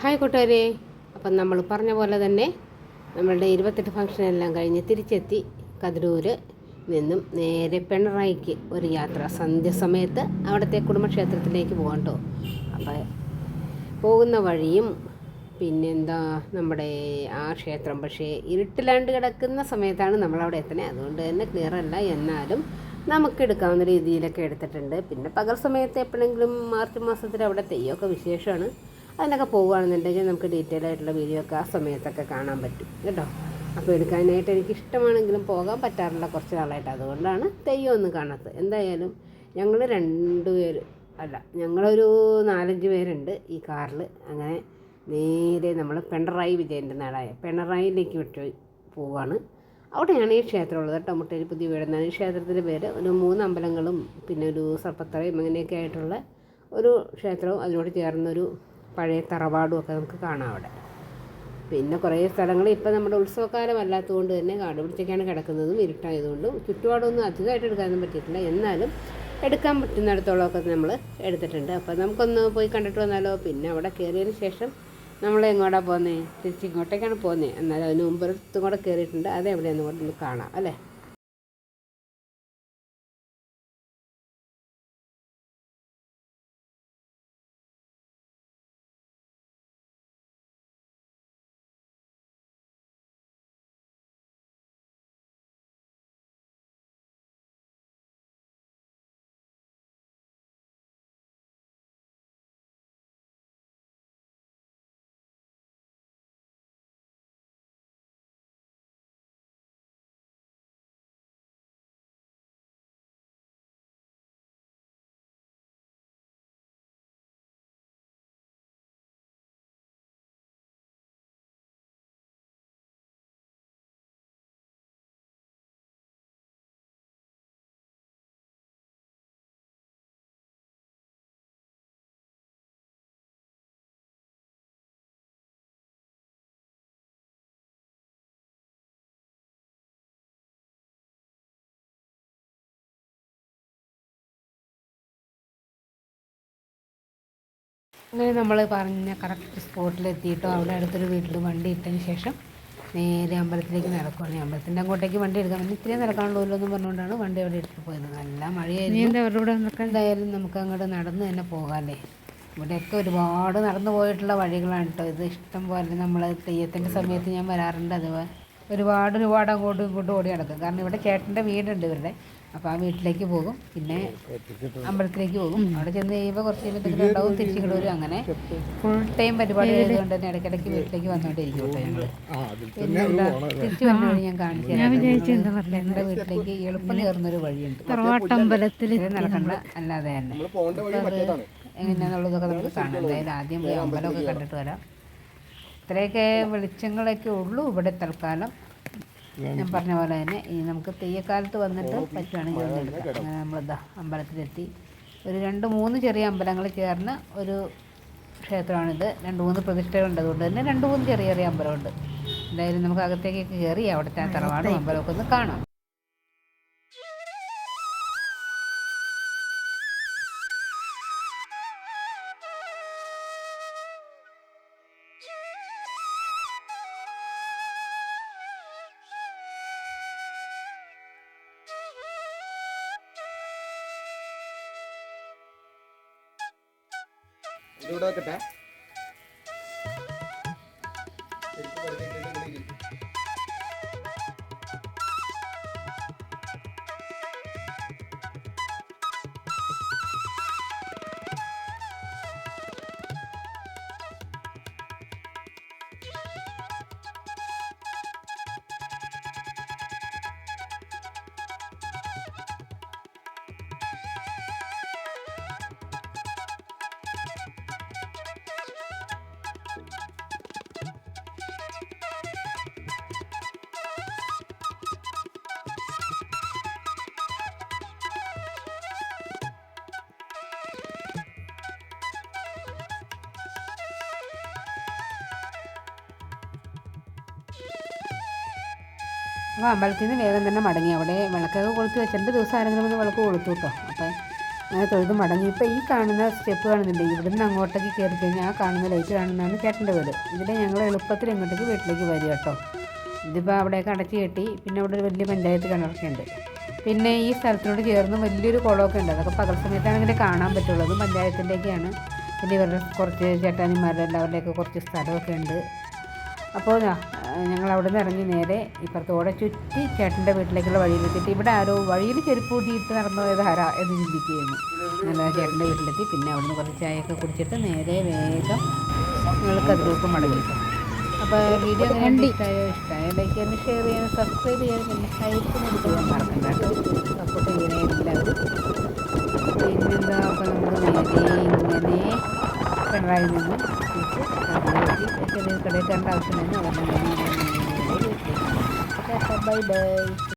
Hi കൂട്ടുകാരെ. അപ്പം നമ്മൾ പറഞ്ഞ പോലെ തന്നെ നമ്മളുടെ ഇരുപത്തെട്ട് ഫംഗ്ഷനെല്ലാം കഴിഞ്ഞ് തിരിച്ചെത്തി കതിരൂർ നിന്നും നേരെ പിണറായിക്ക് ഒരു യാത്ര സന്ധ്യ സന്ധ്യസമയത്ത് അവിടുത്തെ കുടുംബക്ഷേത്രത്തിലേക്ക് പോകാം കേട്ടോ അപ്പോൾ പോകുന്ന വഴിയും പിന്നെന്താ നമ്മുടെ ആ ക്ഷേത്രം പക്ഷേ ഇരുട്ടിലാണ്ട് കിടക്കുന്ന സമയത്താണ് നമ്മളവിടെ എത്തുന്നത് അതുകൊണ്ട് തന്നെ ക്ലിയർ അല്ല. എന്നാലും നമുക്ക് എടുക്കാവുന്ന രീതിയിലൊക്കെ എടുത്തിട്ടുണ്ട്. പിന്നെ പകൽ സമയത്ത് എപ്പോഴെങ്കിലും മാർച്ച് മാസത്തിൽ അവിടെ തെയ്യമൊക്കെ വിശേഷമാണ്. അതിനൊക്കെ പോവുകയാണെന്നുണ്ടെങ്കിൽ നമുക്ക് ഡീറ്റെയിൽ ആയിട്ടുള്ള വീഡിയോ ഒക്കെ ആ സമയത്തൊക്കെ കാണാൻ പറ്റും. കേട്ടോ? അപ്പോൾ എടുക്കാനായിട്ട് എനിക്ക് ഇഷ്ടമാണെങ്കിലും പോകാൻ പറ്റാറില്ല കുറച്ച് നാളായിട്ട്. അതുകൊണ്ടാണ് തെയ്യം ഒന്നും കാണാത്തത്. എന്തായാലും ഞങ്ങൾ രണ്ട് പേര് അല്ല ഞങ്ങളൊരു നാലഞ്ച് പേരുണ്ട് ഈ കാറിൽ അങ്ങനെ നേരെ നമ്മൾ പിണറായി വിജയന്റെ നാടായ പിണറായിലേക്ക് വിട്ടു പോവാണ്. അവിടെയാണ് ഈ ക്ഷേത്രം ഉള്ളത് കേട്ടോ. മുട്ടേരി പുതിയ വീടെന്നാണ് ഈ ക്ഷേത്രത്തിന്റെ പേര്. ഒരു മൂന്ന് അമ്പലങ്ങളും പിന്നെ ഒരു സർപ്പത്തറയും അങ്ങനെയൊക്കെ ആയിട്ടുള്ള ഒരു ക്ഷേത്രവും അതിനോട് ചേർന്നൊരു പഴയ തറവാടും ഒക്കെ നമുക്ക് കാണാം അവിടെ. പിന്നെ കുറേ സ്ഥലങ്ങൾ ഇപ്പം നമ്മുടെ ഉത്സവകാലം അല്ലാത്തതുകൊണ്ട് തന്നെ കാട് പിടിച്ചൊക്കെയാണ് കിടക്കുന്നതും ഇരുട്ടായതുകൊണ്ടും ചുറ്റുപാടൊന്നും അധികമായിട്ട് എടുക്കാനൊന്നും പറ്റിയിട്ടില്ല. എന്നാലും എടുക്കാൻ പറ്റുന്നിടത്തോളമൊക്കെ നമ്മൾ എടുത്തിട്ടുണ്ട്. അപ്പോൾ നമുക്കൊന്ന് പോയി കണ്ടിട്ട് വന്നാലോ? പിന്നെ അവിടെ കയറിയതിന് ശേഷം നമ്മൾ എങ്ങോട്ടാണ് പോകുന്നത് തിരിച്ച് ഇങ്ങോട്ടേക്കാണ് പോകുന്നത് എന്നാലും അതിന് മുമ്പ് ഒരിടത്തും കൂടെ കയറിയിട്ടുണ്ട്. അത് എവിടെയെന്ന് കൂടെ കാണാം. അല്ലേ? അങ്ങനെ നമ്മൾ പറഞ്ഞ കറക്റ്റ് സ്പോട്ടിലെത്തിയിട്ടോ അവിടെ അടുത്തൊരു വീട്ടിൽ വണ്ടി ഇട്ടതിന് ശേഷം നേരെ അമ്പലത്തിലേക്ക് നടക്കുകയാണ് അമ്പലത്തിന്റെ അങ്ങോട്ടേക്ക് വണ്ടി എടുക്കാൻ പറ്റും. ഇത്രയും നടക്കാനുള്ളൂ എന്ന് പറഞ്ഞുകൊണ്ടാണ് വണ്ടി അവിടെ എടുത്ത് പോയത്. നല്ല മഴയായിരുന്നു. എന്തായാലും നമുക്ക് അങ്ങോട്ട് നടന്ന് തന്നെ പോകാമല്ലേ ഇവിടെയൊക്കെ ഒരുപാട് നടന്നു പോയിട്ടുള്ള വഴികളാണ് കേട്ടോ ഇത്. ഇഷ്ടം പോലെ നമ്മൾ തെയ്യത്തിന്റെ സമയത്ത് ഞാൻ വരാറുണ്ട്. അതുപോലെ ഒരുപാട് ഒരുപാട് അങ്ങോട്ടും ഇങ്ങോട്ടും ഓടി നടക്കും. കാരണം ഇവിടെ ചേട്ടന്റെ വീടുണ്ട് ഇവരുടെ. അപ്പോൾ ആ വീട്ടിലേക്ക് പോകും. പിന്നെ അമ്പലത്തിലേക്ക് പോകും. അവിടെ ചെന്ന് കഴിയുമ്പോൾ കുറച്ച് കഴിയുമ്പോഴത്തേക്കും ഉണ്ടാവും തിരിച്ചു വരും. അങ്ങനെ ഫുൾ ടൈം പരിപാടി ആയതുകൊണ്ട് തന്നെ ഇടയ്ക്കിടയ്ക്ക് വീട്ടിലേക്ക് വന്നുകൊണ്ടിരിക്കും കേട്ടോ ഞങ്ങൾ പിന്നെന്താ തിരിച്ചു വന്നുകൊണ്ട് ഞാൻ കാണിച്ചു എന്റെ വീട്ടിലേക്ക് എളുപ്പം കയറുന്നൊരു വഴിയുണ്ട്. നടക്കണ്ട. അല്ലാതെ തന്നെ. എങ്ങനെയാന്നുള്ളതൊക്കെ എങ്ങനെയാണെന്നുള്ളതൊക്കെ നമുക്ക് കാണാം. അതായത് ആദ്യം പോയി അമ്പലമൊക്കെ കണ്ടിട്ട് വരാം. ഇത്രയൊക്കെ വെളിച്ചങ്ങളൊക്കെ ഉള്ളൂ ഇവിടെ തൽക്കാലം. ഞാൻ പറഞ്ഞ പോലെ തന്നെ ഈ നമുക്ക് തെയ്യക്കാലത്ത് വന്നിട്ട് പറ്റുവാണെങ്കിൽ ഒന്ന് നമ്മൾ അങ്ങനെ നമ്മളിതാ അമ്പലത്തിലെത്തി. ഒരു രണ്ട് മൂന്ന് ചെറിയ അമ്പലങ്ങൾ ചേർന്ന ഒരു ക്ഷേത്രമാണിത്. രണ്ട് മൂന്ന് പ്രതിഷ്ഠകളുണ്ട്. അതുകൊണ്ട് തന്നെ രണ്ട് മൂന്ന് ചെറിയ ചെറിയ അമ്പലമുണ്ട്. എന്തായാലും നമുക്ക് അകത്തേക്കൊക്കെ കയറി അവിടുത്തെ തറവാടും അമ്പലമൊക്കെ ഒന്ന് കാണാം. ഇതിവിടെ വെക്കട്ടെ അപ്പോൾ അമ്പലത്തിൽ നിന്ന് വേഗം തന്നെ മടങ്ങി. അവിടെ വിളക്കൊക്കെ കൊളുത്തി രണ്ട് ദിവസം ആരെങ്കിലും ഒന്ന് വിളക്ക് കൊളുത്തു കേട്ടോ. അപ്പം അങ്ങനെ തൊഴുത് മടങ്ങി. ഇപ്പോൾ ഈ കാണുന്ന സ്റ്റെപ്പ് കാണുന്നില്ലേ? ഇവിടുന്ന് അങ്ങോട്ടേക്ക് കയറി കഴിഞ്ഞാൽ ആ കാണുന്ന ലൈറ്റ് കാണുന്നതാണ് ചേട്ടന്റെ വീട്. ഇതിൽ ഞങ്ങൾ എളുപ്പത്തിൽ ഇങ്ങോട്ടേക്ക് വീട്ടിലേക്ക് വരിക കേട്ടോ. ഇതിപ്പോൾ അവിടെയൊക്കെ അടച്ചു കെട്ടി പിന്നെ അവിടെ ഒരു വലിയ പഞ്ചായത്ത് കിണറൊക്കെ ഉണ്ട്. പിന്നെ ഈ സ്ഥലത്തിനോട് ചേർന്ന് വലിയൊരു കുളമൊക്കെ ഉണ്ട്. അതൊക്കെ പകൽ സമയത്താണ് ഇങ്ങനെ കാണാൻ പറ്റുള്ളത്. പഞ്ചായത്തിന്റെയൊക്കെയാണ്. പിന്നെ ഇവരുടെ കുറച്ച് ചേട്ടാനിമാരുടെ എല്ലാവരുടെയൊക്കെ കുറച്ച് സ്ഥലമൊക്കെ ഉണ്ട്. അപ്പോൾ ഞങ്ങൾ അവിടെ നിന്ന് ഇറങ്ങി നേരെ ഇപ്പുറത്തോടെ ചുറ്റി ചേട്ടന്റെ വീട്ടിലേക്കുള്ള വഴിയിലെത്തിയിട്ട് ഇവിടെ ആരോ വഴിയിൽ ചെരുപ്പ് കൂട്ടിയിട്ട് നടന്നു പോയത് ആരാ എന്ന് ചിന്തിക്കുകയായിരുന്നു നല്ല ചേട്ടന്റെ വീട്ടിലെത്തി. പിന്നെ അവിടെ നിന്ന് കുറച്ച് ചായയൊക്കെ കുടിച്ചിട്ട് നേരെ വേഗം നിങ്ങൾക്ക് കതിരൂപ്പ് മടങ്ങി. അപ്പോൾ വീഡിയോ എങ്ങനെ ഇഷ്ടമായോ? ഇഷ്ടമായ? ലൈക്ക് ചെയ്യാനും ഷെയർ ചെയ്യാനും സബ്സ്ക്രൈബ് ചെയ്യാനും പിന്നെ ഹൈപ്പ് കൊടുക്കാൻ മറക്കണ്ട കേട്ടോ. സപ്പോർട്ട് ചെയ്യണേ എല്ലാവരും. പിന്നെന്താ അപ്പോൾ നമ്മൾ നേരെ ഇങ്ങനെ പിണറായി നിന്ന് തിരിച്ച് കടയിലേക്ക് ചെറിയ കടയിൽ കണ്ട ആവശ്യം